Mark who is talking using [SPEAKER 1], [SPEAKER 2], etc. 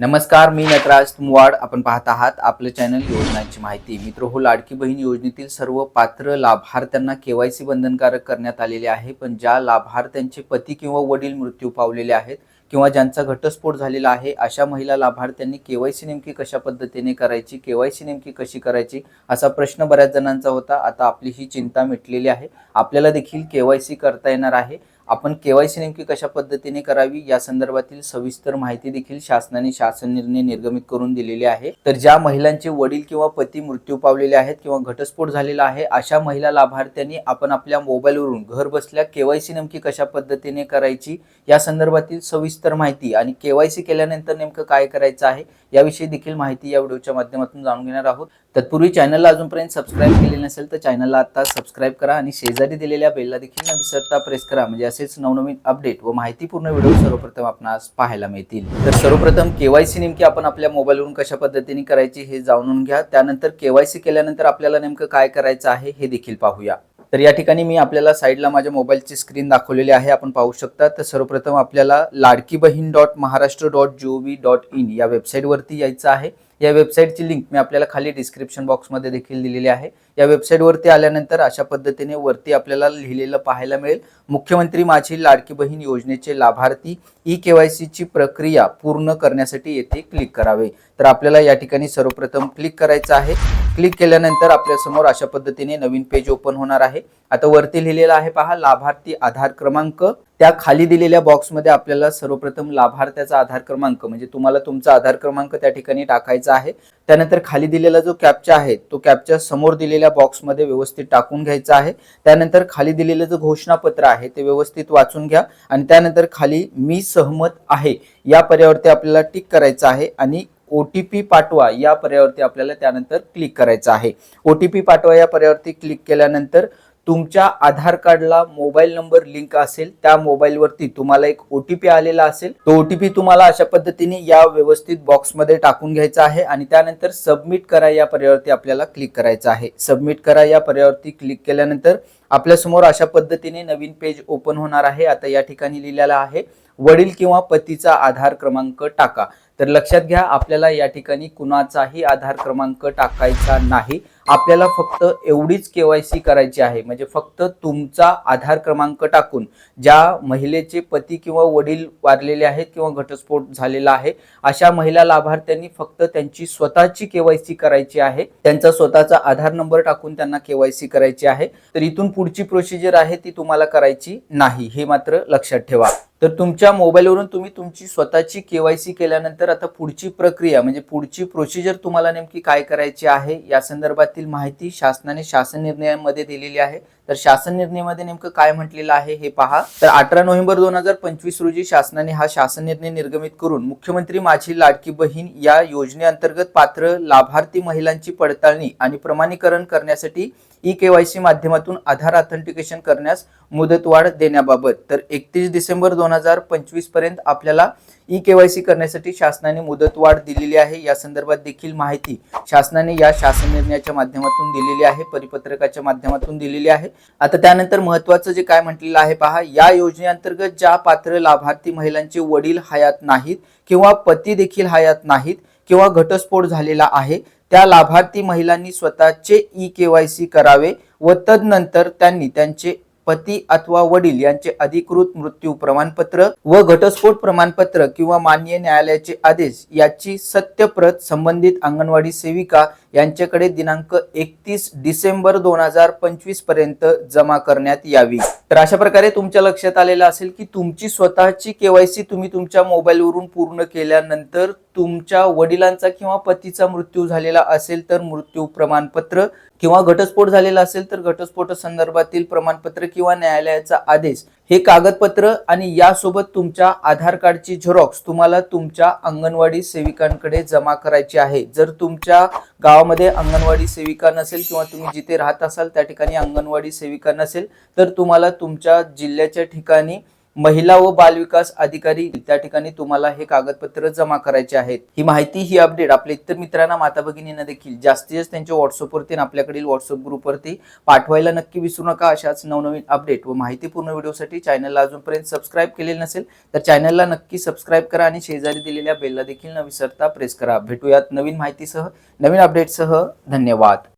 [SPEAKER 1] नमस्कार मी नटराज तुमवाड. आपण पाहत आहात आपलं चॅनल योजनांची माहिती. मित्र हो लाडकी बहीण योजनेतील सर्व पात्र लाभार्थ्यांना केवायसी बंधनकारक करण्यात आलेले आहे. पण ज्या लाभार्थ्यांचे पती किंवा वडील मृत्यू पावलेले आहेत किंवा ज्यांचा घटस्फोट झालेला आहे अशा महिला लाभार्थ्यांनी केवायसी नेमकी कशा पद्धतीने करायची केवायसी नेमकी कशी करायची असा प्रश्न बऱ्याच जणांचा होता. आता आपली ही चिंता मिटलेली आहे. आपल्याला देखील केवायसी करता येणार आहे. आपण केवायसी नेमकी कशा पद्धतीने करावी या संदर्भातील सविस्तर माहिती देखील शासनाने शासन निर्णय निर्गमित करून दिलेली आहे. तर ज्या महिलांचे वडील किंवा पती मृत्यू पावलेले आहेत किंवा घटस्फोट झालेला आहे अशा महिला लाभार्थ्यांनी आपण आपल्या मोबाईलवरून घर बसल्या केवायसी नेमकी कशा पद्धतीने करायची या संदर्भातील सविस्तर माहिती आणि केवायसी केल्यानंतर नेमकं काय करायचं आहे याविषयी देखील माहिती या व्हिडिओच्या माध्यमातून जाणून घेणार आहोत. तत्पूर्वी चॅनलला अजूनपर्यंत सबस्क्राईब केले नसेल तर चॅनलला आता सबस्क्राईब करा आणि शेजारी दिलेल्या बेलला देखील न विसरता प्रेस करा. म्हणजे तसेच नवनवीन अपडेट व माहितीपूर्ण व्हिडिओ सर्वप्रथम आपणास पाहायला मिळतील. तर सर्वप्रथम केवायसी नेमकी आपण आपल्या मोबाईलवरून कशा पद्धतीने करायची हे जाणून घ्या. त्यानंतर केवायसी केल्यानंतर आपल्याला नेमकं काय करायचं आहे हे देखील पाहूया. तर या ठिकाणी मी आपल्याला साईडला माझ्या मोबाईलची स्क्रीन दाखवलेली आहे. आपण पाहू शकता तर सर्वप्रथम आपल्याला Ladki Bahin dot Maharashtra dot G O V dot in या वेबसाईटवरती यायचं आहे. या वेबसाईटची लिंक मी आपल्याला खाली डिस्क्रिप्शन बॉक्समध्ये देखील दिलेली आहे. या वेबसाईटवरती आल्यानंतर अशा पद्धतीने वरती आपल्याला लिहिलेलं पाहायला मिळेल. मुख्यमंत्री माझी लाडकी बहीण योजनेचे लाभार्थी ई के वाय सीची प्रक्रिया पूर्ण करण्यासाठी येथे क्लिक करावे. तर आपल्याला या ठिकाणी सर्वप्रथम क्लिक करायचं आहे. क्लिक केल्यानंतर आपल्यासमोर अशा पद्धतीने नवीन पेज ओपन होणार आहे. आता वरती लिहिलेलं आहे पहा लाभार्थी आधार क्रमांक. त्या खाली दिलेल्या बॉक्समध्ये आपल्याला सर्वप्रथम लाभार्थ्याचा आधार क्रमांक म्हणजे तुम्हाला तुमचा आधार क्रमांक त्या ठिकाणी टाकायचा आहे. त्यानंतर खाली दिलेला जो कॅप्चा आहे तो कॅप्चा समोर दिलेल्या बॉक्समध्ये व्यवस्थित टाकून घ्यायचा आहे. त्यानंतर खाली दिलेलं जो घोषणापत्र आहे ते व्यवस्थित वाचून घ्या. आणि त्यानंतर खाली मी सहमत आहे या पर्यावरती आपल्याला टिक करायचं आहे आणि ओ टी पी पाठवा या पर्यावरती आपल्याला त्यानंतर क्लिक करायचं आहे. ओ टी पी पाठवा या पर्यावरती क्लिक केल्यानंतर तुमच्या आधार कार्डला मोबाईल नंबर लिंक असेल त्या मोबाईलवरती तुम्हाला एक ओ टी पी आलेला असेल. तो ओ टी पी तुम्हाला अशा पद्धतीने या व्यवस्थित बॉक्समध्ये टाकून घ्यायचा आहे आणि त्यानंतर सबमिट करा या पर्यावरती आपल्याला क्लिक करायचं आहे. सबमिट करा या पर्यावरती क्लिक केल्यानंतर आपल्यासमोर अशा पद्धतीने नवीन पेज ओपन होणार आहे. आता या ठिकाणी लिहिलेला आहे वडील किंवा पतीचा आधार क्रमांक टाका. तर लक्षात घ्या आपल्याला या ठिकाणी कुणाचाही आधार क्रमांक टाकायचा नाही. आपल्याला फक्त एवढीच केवायसी करायची आहे. म्हणजे फक्त तुमचा आधार क्रमांक टाकून ज्या महिलेचे पती किंवा वडील वारलेले आहेत किंवा घटस्फोट झालेला आहे अशा महिला लाभार्थ्यांनी फक्त त्यांची स्वतःची केवायसी करायची आहे. त्यांचा स्वतःचा आधार नंबर टाकून त्यांना केवायसी करायची आहे. तर इथून पुढची प्रोसिजर आहे ती तुम्हाला करायची नाही. हे मात्र लक्षात ठेवा. तर तुमच्या मोबाईलवरून तुम्ही तुमची स्वतःची केवायसी केल्यानंतर आता पुढची प्रक्रिया म्हणजे पुढची प्रोसिजर तुम्हाला नेमकी काय करायची आहे या संदर्भातील माहिती शासनाने शासन निर्णयामध्ये दिलेली आहे. तर शासन निर्णयामध्ये नेमकं काय म्हटलेलं आहे हे पहा. तर अठरा नोव्हेंबर दोन हजार पंचवीस रोजी शासनाने हा शासन निर्णय निर्गमित करून मुख्यमंत्री माझी लाडकी बहीण या योजनेअंतर्गत पात्र लाभार्थी महिलांची पडताळणी आणि प्रमाणीकरण करण्यासाठी ई केवायसी माध्यमातून आधार ऑथेंटिकेशन करण्यास मुदतवाढ देण्याबाबत. तर एकतीस डिसेंबर दोन हजार पंचवीसपर्यंत आपल्याला ई केवायसी करण्यासाठी शासनाने मुदतवाढ दिलेली आहे. या संदर्भात देखील माहिती शासनाने या शासन निर्णयाच्या माध्यमातून दिलेली आहे. परिपत्रकाच्या माध्यमातून दिलेली आहे. आता त्यानंतर महत्वाचं जे काय म्हटलेलं आहे पहा या योजनेअंतर्गत ज्या पात्र लाभार्थी महिलांचे वडील हयात नाहीत किंवा पती देखील हयात नाहीत किंवा घटस्फोट झालेला आहे त्या लाभार्थी महिलांनी स्वतःचे ई केवायसी करावे व तदनंतर त्यांनी त्यांचे पती अथवा वडील यांचे अधिकृत मृत्यू प्रमाणपत्र व घटस्फोट प्रमाणपत्र किंवा मान्य न्यायालयाचे आदेश याची सत्यप्रत संबंधित अंगणवाडी सेविका यांच्याकडे दिनांक एकतीस डिसेंबर दोन हजार पंचवीसपर्यंत जमा करण्यात यावी. तर अशा प्रकारे तुमच्या लक्षात आलेलं असेल की तुमची स्वतःची केवायसी तुम्ही तुमच्या मोबाईलवरून पूर्ण केल्यानंतर तुमच्या वडिलांचा किंवा पतीचा मृत्यू झालेला असेल तर मृत्यू प्रमाणपत्र किंवा घटस्फोट झालेला असेल तर घटस्फोट संदर्भातील प्रमाणपत्र किंवा न्यायालयाचा आदेश हे कागदपत्र आणि यासोबत तुमच्या आधार कार्डची झेरॉक्स तुम्हाला तुमच्या अंगणवाडी सेविकांकडे जमा करायची आहे. जर तुमच्या गावामध्ये अंगणवाडी सेविका नसेल किंवा तुम्ही जिथे राहत असाल त्या ठिकाणी अंगणवाडी सेविका नसेल तर तुम्हाला तुमच्या जिल्ह्याच्या ठिकाणी महिला व बालविकास अधिकारी त्या ठिकाणी तुम्हाला हे कागदपत्र जमा करायचे आहेत. ही माहिती ही अपडेट आपल्या इतर मित्रांना माता भगिनींना देखील जास्तीत जास्त त्यांच्या व्हॉट्सअपवरती आपल्याकडील व्हॉट्सअप ग्रुपवरती पाठवायला नक्की विसरू नका अशाच नवनवीन अपडेट व माहितीपूर्ण व्हिडिओसाठी चॅनलला अजूनपर्यंत सबस्क्राईब केलेलं नसेल तर चॅनलला नक्की सबस्क्राईब करा आणि शेजारी दिलेल्या बेलला देखील न विसरता प्रेस करा. भेटूयात नवीन माहितीसह नवीन अपडेटसह धन्यवाद.